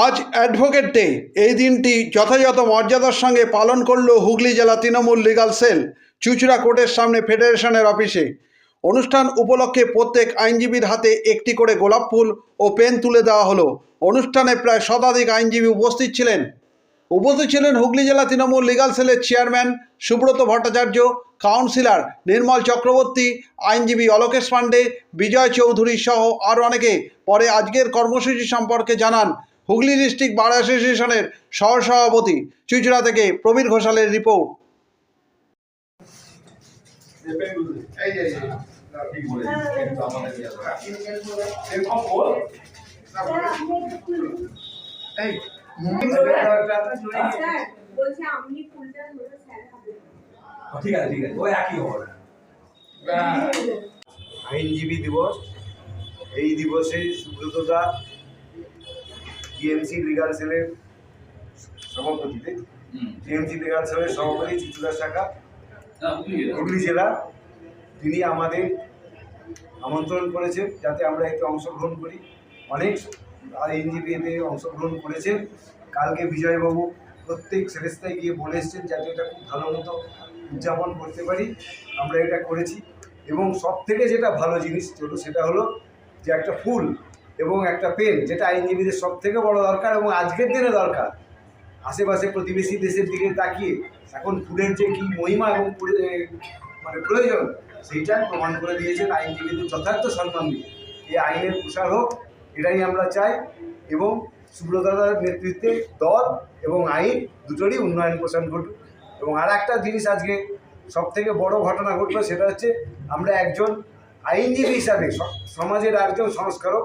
আজ advocate day এই দিনটি যথাযথ মর্যাদার সঙ্গে পালন করল হুগলি জেলা তৃণমূল লিগাল সেল চুচড়া কোর্টের সামনে ফেডারেশনের অফিসে অনুষ্ঠান উপলক্ষে প্রত্যেক আইনজীবীর হাতে একটি করে গোলাপ ফুল ও পেন তুলে দেওয়া হলো। অনুষ্ঠানে প্রায় শতাধিক আইনজীবী উপস্থিত ছিলেন। উপস্থিত ছিলেন হুগলি জেলা তৃণমূল লিগাল সেলের চেয়ারম্যান সুব্রত ভট্টাচার্য কাউন্সিলর নির্মল চক্রবর্তী, আইনজীবী অলোকেশ পাণ্ডে, বিজয় চৌধুরী সহ আরও অনেকে। পরে আজকের কর্মসূচি সম্পর্কে জানান হুগলি ডিস্ট্রিক্ট বার অ্যাসোসিয়েশনের সহসভাপতি চুচড়া থেকে প্রবীর ঘোষালের রিপোর্ট। আইনজীবী দিবস। এই দিবসে সুব্রতদা টিএমসি লিগাল সেলের সভাপতি টিএমসি লিগাল সেলের সভাপতি চুচুড়া শাখা। হুগলি জেলা। তিনি আমাদের আমন্ত্রণ করেছেন যাতে আমরা এতে অংশগ্রহণ করি। অনেক আইনজীবী এতে অংশগ্রহণ করেছেন। কালকে বিজয়বাবু প্রত্যেক সেরেস্তায় গিয়ে বলে এসছেন যাতে এটা খুব ভালো মতো উদযাপন করতে পারি। আমরা এটা করেছি। এবং সব থেকে যেটা ভালো জিনিস হলো সেটা হলো যে একটা ফুল এবং একটা পেন যেটা আইনজীবীদের সব থেকে বড় দরকার এবং আজকের দিনে দরকার। আশেপাশে প্রতিবেশী দেশের দিকে তাকিয়ে এখন ফুলের যে কী মহিমা এবং মানে প্রয়োজন, সেইটা প্রমাণ করে দিয়েছেন আইনজীবীদের যথার্থ সম্মান দিয়ে। এই আইনের প্রসার হোক, এটাই আমরা চাই এবং সুব্রতার নেতৃত্বে দল এবং আইন দুটোরই উন্নয়ন প্রসার ঘটুক। এবং আর একটা জিনিস আজকে সব থেকে বড় ঘটনা ঘটলো, সেটা হচ্ছে আমরা একজন আইনজীবী হিসাবে, সমাজের একজন সংস্কারক